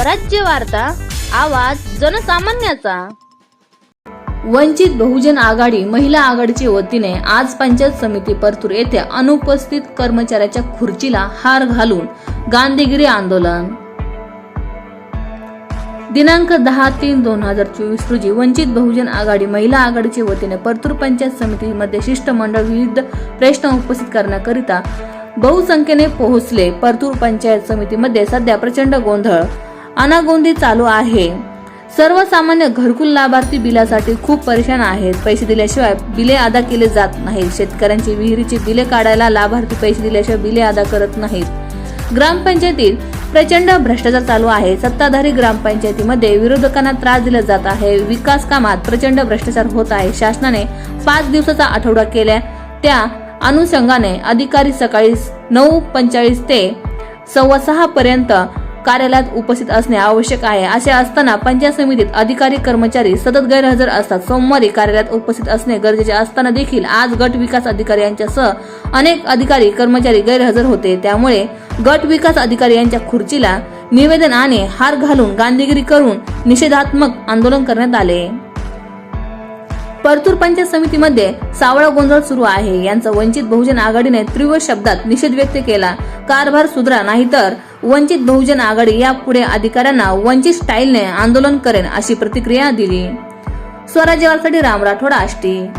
स्वराज्य वार्ता आवाज जनसामान्याचा. वंचित बहुजन आघाडी महिला आघाडीच्या वतीने आज पंचायत समिती परतूर येथे अनुपस्थित कर्मचाऱ्याच्या खुर्चीला हार घालून गांधीगिरी आंदोलन. दिनांक दहा तीन दोन हजार चोवीस रोजी वंचित बहुजन आघाडी महिला आघाडीच्या वतीने परतूर पंचायत समितीमध्ये शिष्टमंडळ विविध प्रश्न उपस्थित करण्याकरिता बहुसंख्येने पोहोचले. परतूर पंचायत समितीमध्ये सध्या प्रचंड गोंधळ अनागोंदी चालू आहे. सर्वसामान्य घरकुल लाभार्थी बिलासाठी खूप परेशान आहेत. पैसे दिल्याशिवाय बिले अदा केले जात नाहीत. शेतकऱ्यांची विहिरीची बिले काढायला लाभार्थी पैसे दिल्याशिवाय बिले अदा करत नाहीत. ग्रामपंचायतीत प्रचंड भ्रष्टाचार चालू आहे. सत्ताधारी ग्रामपंचायतीमध्ये विरोधकांना त्रास दिला जात आहे. विकास कामात प्रचंड भ्रष्टाचार होत आहे. शासनाने पाच दिवसाचा आठवडा केल्या त्या अनुषंगाने अधिकारी सकाळी नऊ पंचाळीस ते सव्वा सहा पर्यंत कार्यालयात उपस्थित असणे आवश्यक आहे. असे असताना पंचायत समितीत अधिकारी कर्मचारी सतत गैरहजर असतात. सोमवारी कार्यालयात उपस्थित असणे गरजेचे असताना देखील आज गट विकास अधिकारी यांच्यासह अनेक अधिकारी कर्मचारी गैरहजर होते. त्यामुळे गट विकास अधिकारी यांच्या खुर्चीला निवेदन आणि हार घालून गांधीगिरी करून निषेधात्मक आंदोलन करण्यात आले. परतूर पंचायत समितीमध्ये सावळा गोंधळ सुरू आहे. यांचा वंचित बहुजन आघाडीने तीव्र शब्दात निषेध व्यक्त केला. कारभार सुधरा नाहीतर वंचित बहुजन आघाडी यापुढे अधिकाऱ्यांना वंचित स्टाईलने आंदोलन करेन अशी प्रतिक्रिया दिली. स्वराज्यवासाठी राम राठोड आष्टी.